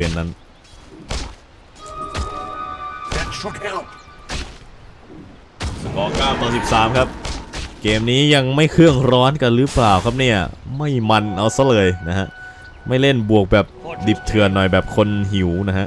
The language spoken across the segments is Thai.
เป็นนั้น That should help. สกอร์9ต่อ13 ครับ เกมนี้ยังไม่เครื่องร้อนกันหรือเปล่าครับเนี่ย ไม่มันเอาซะเลยนะฮะ ไม่เล่นบวกแบบดิบเถื่อนหน่อยแบบคนหิวนะฮะ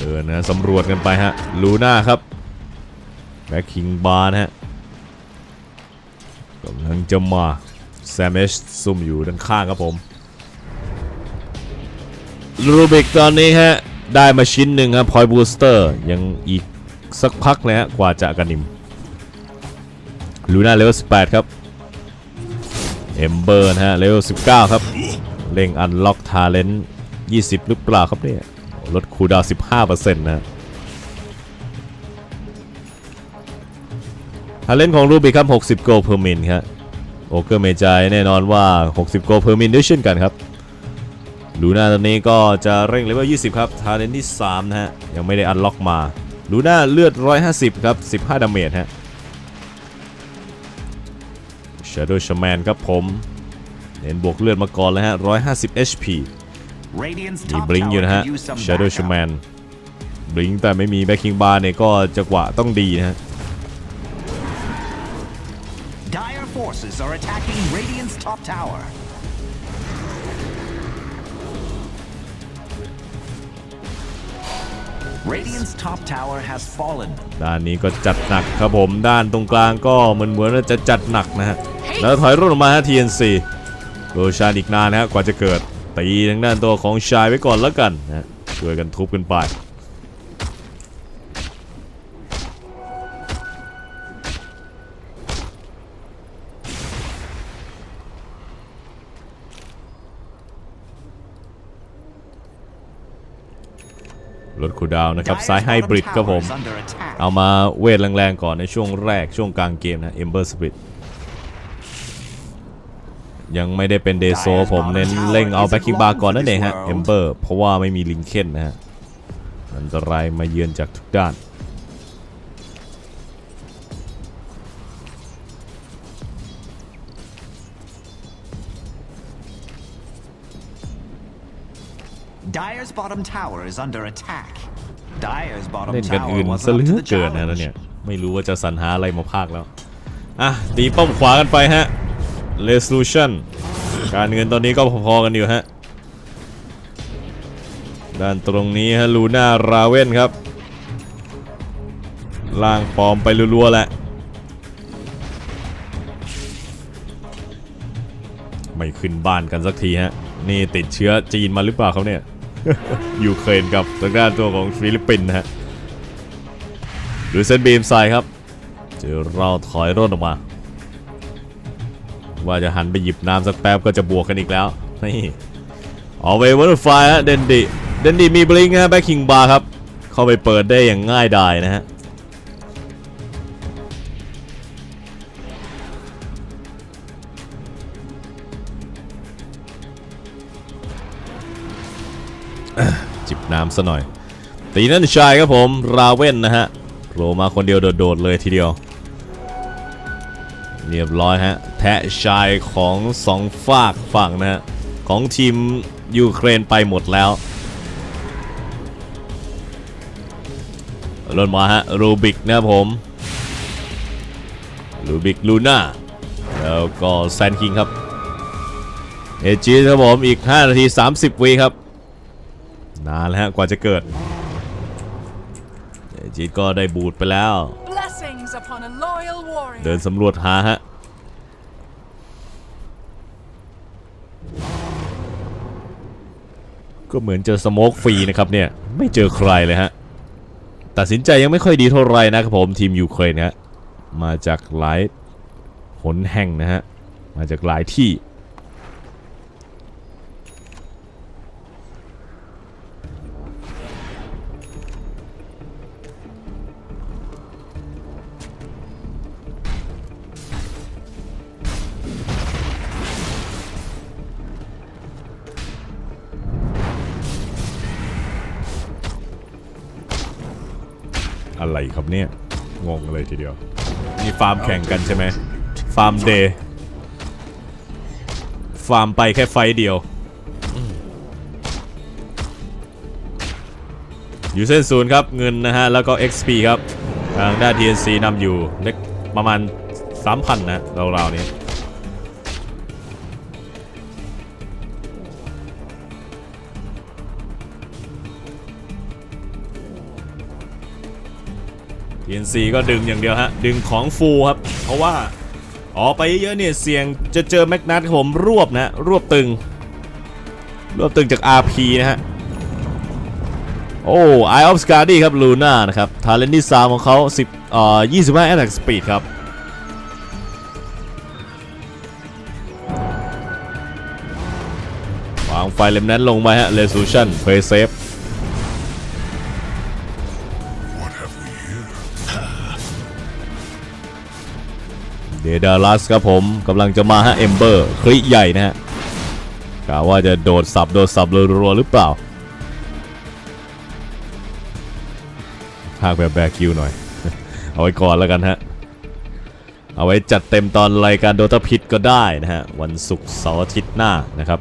เออนะสำรวจกันไปฮะลูน่าครับแบ็คคิงบาร์นะฮะกำลังจะมาแซมเอชซุ่มอยู่ด้านข้างครับผมรูบิกตอนนี้ฮะ ได้มาชิ้นหนึ่งครับพอยบูสเตอร์ ยังอีกสักพักเลยฮะกว่าจะกระนิมลูน่าเลเวล18 ครับ เอมเบอร์นะฮะเลเวล19 ครับเร่งอันล็อกทาเลนต์20 หรือเปล่าครับเนี่ย ลดคูดาวน์15%นะฮะทาเลนของรูบิกครับ 60 โกล per min ครับโอเกอร์เมจายแน่นอนว่า 60 โกล per min ด้วยเช่นกันครับ ลูน่าตอนนี้ก็จะเร่งเลเวล 20 ครับ ทาเลนที่ 3 นะฮะ ยังไม่ได้อันล็อกมา ลูน่าเลือด 150 ครับ 15 ดาเมจฮะ Shadow Shaman ครับผม เน้นบวกเลือดมาก่อนเลยฮะ 150 HP Radiant's มี top บลิงอยู่ tower นะฮะ could use some Shadow backup. Shaman บลิงแต่ไม่มีแบ็คคิงบาร์เนี่ยก็จังหวะต้องดีนะฮะ Dire forces are attacking Radiant's top tower. Radiant's top tower has fallen. ด้านนี้ก็จัดหนักครับผมด้านตรงกลางก็เหมือนเหมือนว่าจะจัดหนักนะฮะ แล้วถอยร่นออกมาฮะ TNC โรชานอีกนานนะฮะกว่าจะเกิด ตีทางด้านตัวของชายไว้ก่อนแล้วกันนะฮะช่วยกันทุบกันไปรถคูลดาวน์นะครับ Dire's ซ้ายไฮ bottom บริดครับผม tower is under attack. เอามาเวทแรงๆก่อนในช่วงแรกช่วงกลางเกมนะ Ember Spirit ยังไม่ได้เป็นเดโซผมเน้นเล่งเอาแบ็คคิงบาร์ก่อนนั่นเองฮะ Ember เพราะว่าไม่มีลิงเคนนะฮะอันตรายมาเยือนจากทุกด้าน Dire's bottom tower is under attack. Dire's bottom เล่นกัน tower อื่น was ซะเห up ลื to อ the เกินนะแล้ว challenge. เนี่ย ไม่รู้ว่าจะสรรหาอะไรมาภาคแล้ว อะตีป้อมขวากันไปฮะ Resolution การเงินตอนนี้ก็พอๆกันอยู่ฮะ ด้านตรงนี้ฮะลูน่าราเวนครับ ล่างปลอมไปรัวๆแหละ ไม่ขึ้นบ้านกันสักทีฮะ นี่ติดเชื้อจีนมาหรือเปล่าเขาเนี่ย ยูเครนกับทางด้านตัวของฟิลิปปินส์นะฮะดูเซนบีมไซครับเจอเราถอยร่นออกมา ว่าจะหันไปหยิบน้ำสักแป๊บก็จะบวกกันอีกแล้ว นี่เอาไปวันไฟฮะเดนดิเดนดิมีบลิงฮะแบ็คคิงบาร์ครับ เข้าไปเปิดได้อย่างง่ายดายนะฮะจิบน้ำซะหน่อย ตีนั่นชายครับผม ราเว่นนะฮะโผล่มาคนเดียวโดดๆเลยทีเดียว เรียบร้อยฮะแทะชายของสองฝากฝั่งนะฮะ ของทีมยูเครนไปหมดแล้วลนมาฮะ รูบิกนะครับผม รูบิกลูน่า แล้วก็แซนคิงครับ เอจีครับผม อีก 5 นาที 30วิครับ นานแล้วฮะ กว่าจะเกิด เอจีก็ได้บูดไปแล้ว Blessings upon a loyal warrior. เดินสำรวจหาฮะ ก็เหมือนเจอสโมกฟรีนะครับเนี่ยไม่เจอใครเลยฮะตัดสินใจยังไม่ค่อยดีเท่าไหรนะครับผมทีมยูเครนนะมาจากหลายหนแห่งนะฮะมาจากหลายที่ อะไรครับเนี่ย งงเลยทีเดียวนี่ฟาร์มแข่งกันใช่ไหม ฟาร์มเดย์ ฟาร์มไปแค่ไฟเดียวอืมอยู่เส้นศูนย์ครับ เงินนะฮะ แล้วก็ XP ครับ ทางด้าน TNC นำอยู่เล็กประมาณ 3,000 นะราวๆนี้ TNC ก็ดึงอย่างเดียวฮะ ดึงของฟูครับ เพราะว่าออกไปเยอะๆเนี่ยเสี่ยงจะเจอแมกนัทผมรวบนะรวบตึง รวบตึงจาก RP นะฮะ โอ้ Eye of Scardy ครับลูน่านะครับทาเลนที่3ของเขา10เอ่อ25 Attack Speed ครับวางไฟเลมนั้นลงไปฮะ Resolution Play Safe ดดาลัสครับผมกำลังจะมาฮะเอมเบอร์คลิใหญ่นะฮะกะว่าจะโดดสับโดดสับรัวๆหรือเปล่าพากแบบแบกคิวหน่อย เอาไว้ก่อนแล้วกันฮะ เอาไว้จัดเต็มตอนรายการโดตาพิษก็ได้นะฮะ วันศุกร์เสาร์อาทิตย์หน้านะครับ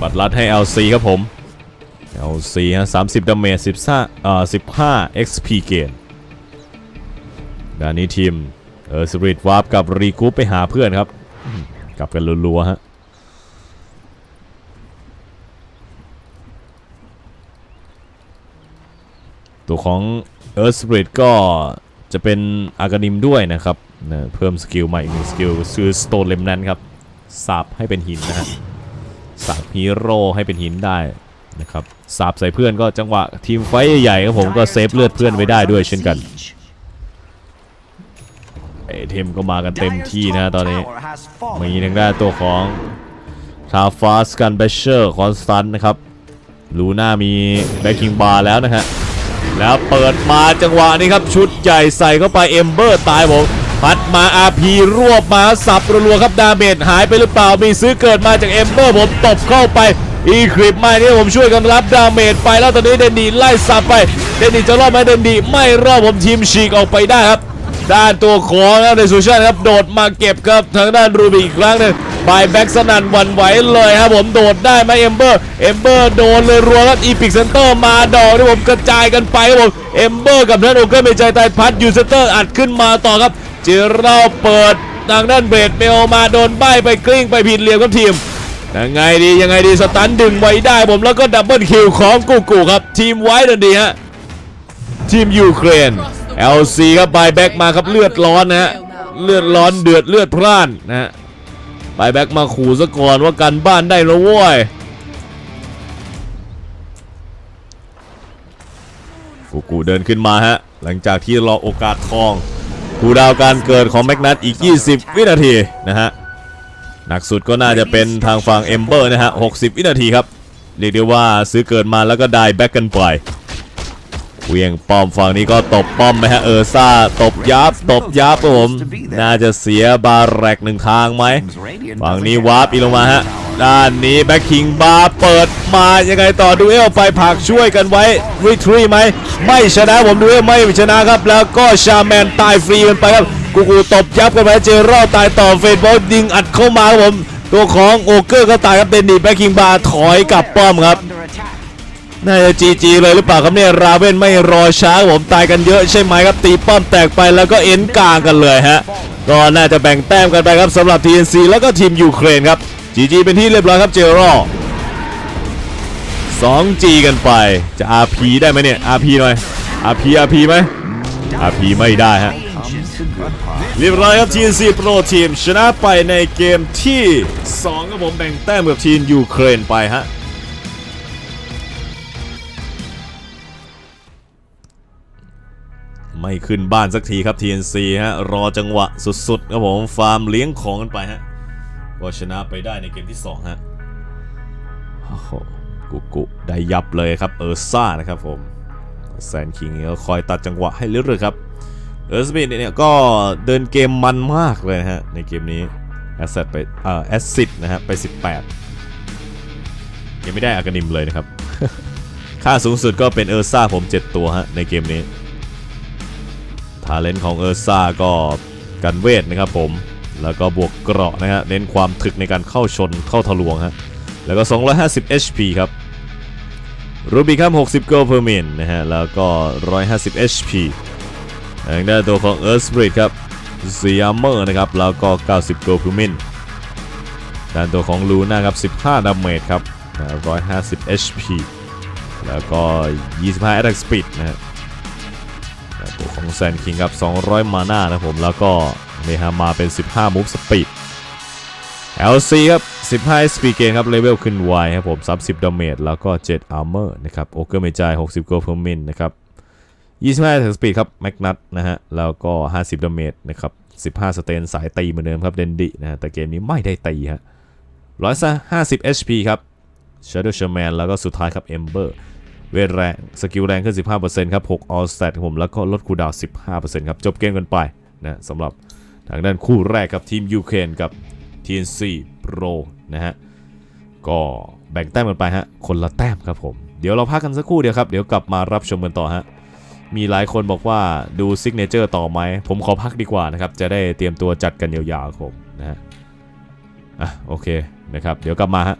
บัตรลัดให้ LC ครับผม LC ฮะ30ดาเมจ15เอ่อ15 XP เกน ด้านนี้ทีมเออสปริตวาร์ปกับรีกูปไปหาเพื่อนครับ กลับกันรัวๆฮะตัวของเออสปริตก็จะเป็นอากานิมด้วยนะครับนะเพิ่มสกิลใหม่อีกหนึ่งสกิลคือสโตนเลมนั้นครับสาบให้เป็นหินนะฮะสาบฮีโร่ให้เป็นหินได้นะครับสาบใส่เพื่อนก็จังหวะทีมไฟใหญ่ครับผมก็เซฟเลือดเพื่อนไว้ได้ด้วยเช่นกัน Siege. เอเทมก็มากันเต็ม Dyer's ที่นะ top ตอนนี้ tower has fallen. มีทางด้านตัวของทาฟาสกันเบเชอร์คอนสตันนะครับลูน่ามีแบ็คคิงบาร์แล้วนะฮะแล้วเปิดมาจังหวะนี้ครับ ชุดใหญ่ใส่เข้าไป เอมเบอร์ตายผมพัดมาอาพีรวบมาสับรัวๆครับ ดาเมจหายไปหรือเปล่า มีซื้อเกิดมาจากเอมเบอร์ผมตบเข้าไป อีคริปมาเนี่ยผมช่วยกันรับดาเมจไปแล้วตอนนี้เดนดีไล่สับไป เดนดีจะรอดไหมเดนดีไม่รอดผมทีมฉีกออกไปได้ครับ ด้านตัวของในซูชันครับโดดมาเก็บครับทางด้านรูบีอีกครั้งหนึ่งบายแบ็กสนันหวันไหวเลยครับผมโดดได้ไหมเอมเบอร์เอมเบอร์โดนเลยรัวครับอีพิกเซนเตอร์มาดอกที่ผมกระจายกันไปครับผมเอมเบอร์กับท่านโอเกอร์เมใจตายพัดยูเซนเตอร์อัดขึ้นมาต่อครับเจเราเปิดทางด้านเบรดเมลมาโดนใบไปกลิ้งไปผิดเหลี่ยมครับทีมยังไงดียังไงดีสตันดึงไว้ได้ผมแล้วก็ดับเบิลคิวของกูกูครับทีมไว้ดันดีฮะทีมยูเครน LC ครับบายแบ็กมาครับเลือดร้อนนะฮะเลือดร้อนเดือดเลือดพล่านนะฮะบายแบ็กมาขู่ซะก่อนว่ากันบ้านได้แล้วโว้ยกูกูเดินขึ้นมาฮะ หลังจากที่รอโอกาสทองคูดาวการเกิดของแมกนัตอีก 20 วินาทีนะฮะหนักสุดก็น่าจะเป็นทางฝั่งเอมเบอร์นะฮะ 60 วินาทีครับ เรียกได้ว่าซื้อเกิดมาแล้วก็ได้แบ็กกันไป เวียงป้อมฝั่งนี้ก็ตบป้อมไหมฮะเออซ่าตบยับตบยับผม น่าจะเสียบาแรกหนึ่งทางไหมฝั่งนี้วาร์ปอีลงมาฮะด้านนี้แบ็คคิงบาร์เปิดมายังไงต่อดูเอลไปผักช่วยกันไว้วิทรีไหมไม่ชนะผมดูเอลไม่ชนะครับ แล้วก็ชาแมนตายฟรีกันไปครับกูกูตบยับกันไปเจอรอตายต่อเฟดบอลยิงอัดเข้ามาครับผมตัวของโอเกอร์ก็ตายครับเดนนี่แบ็คคิงบาร์ถอยกลับป้อมครับ น่าจะจีจีเลยหรือเปล่าครับเนี่ยราเวนไม่รอช้าผมตายกันเยอะใช่ไหมครับตีป้อมแตกไปแล้วก็เอ็นกลางกันเลยฮะก็น่าจะแบ่งแต้มกันไปครับสำหรับ TNC แล้วก็ทีมยูเครนครับจีจีเป็นที่เรียบร้อยครับเจอรอ 2G กันไปจะ RP ได้ไหมเนี่ย RP หน่อย RP RP ไหม RP ไม่ได้ฮะเรียบร้อยครับ TNC Pro Team ชนะไปในเกมที่ 2 ครับผมแบ่งแต้มกับทีมยูเครนไปฮะ ไม่ขึ้นบ้านสักทีครับ TNC ฮะรอจังหวะสุดๆครับผมฟาร์มเลี้ยงของกันไปฮะก็ชนะไปได้ในเกมที่ 2 ฮะโอ้โหกุกุได้ยับเลยครับเออร์ซ่านะครับผมแซนคิงก็คอยตัดจังหวะให้เรื่อยๆครับเออร์สมิธเนี่ยก็เดินเกมมันมากเลยนะฮะ ในเกมนี้แอสเซทไปเอ่อแอสซิดนะฮะไป 18 ยังไม่ได้อากานิมเลยนะครับ ค่าสูงสุดก็เป็นเออร์ซ่าผม 7 ตัวฮะในเกมนี้ ทาเลนต์ของเออร์ซ่าก็กันเวทนะครับผม แล้วก็บวกเกราะนะฮะ เน้นความถึกในการเข้าชนเข้าทะลวงฮะ แล้วก็ 250 HP ครับ รูบิครับ 60 Gold per min นะฮะ แล้วก็ 150 HP ทางด้านตัวของ Earth Spirit ครับ z e a m e r นะครับ แล้วก็ 90 Gold per min ด้านตัวของลูน่าครับ 15ดาเมจครับ 150 HP แล้วก็ 25 Attack Speed นะฮะด้านตัว ของแซนคิงครับ 200 มานานะผมแล้วก็เนฮามาเป็น 15 Move Speed LC ครับ 15 SP เกนครับ เลเวลขึ้นไวครับผม30ดาเมจแล้วก็7 Armor นะครับ โอเกอร์เมจาย 60 Gold per min นนะครับ 25ถึง Speed ครับ แมกนัทนะฮะ แล้วก็ 50ดาเมจนะครับ 15 สเตนสายตีเหมือนเดิมครับ เดนดินะฮะ แต่เกมนี้ไม่ได้ตีฮะ150 HP ครับ Shadow Shaman แล้วก็สุดท้ายครับ Ember เวทแรงสกิลแรงขึ้น 15%ครับ6 All Stat ผมแล้วก็ลดคูดาวน์15%ครับจบเกมกันไปนะสำหรับทางด้านคู่แรกกับทีมยูเครนกับ TNC Pro นะฮะก็แบ่งแต้มกันไปฮะคนละแต้มครับผม เดี๋ยวเราพักกันสักครู่เดียวครับเดี๋ยวกลับมารับชมกันต่อฮะมีหลายคนบอกว่าดูซิกเนเจอร์ต่อไหม ผมขอพักดีกว่านะครับ จะได้เตรียมตัวจัดกันยาวๆครับผมนะฮะอะโอเคนะครับ เดี๋ยวกลับมาฮะ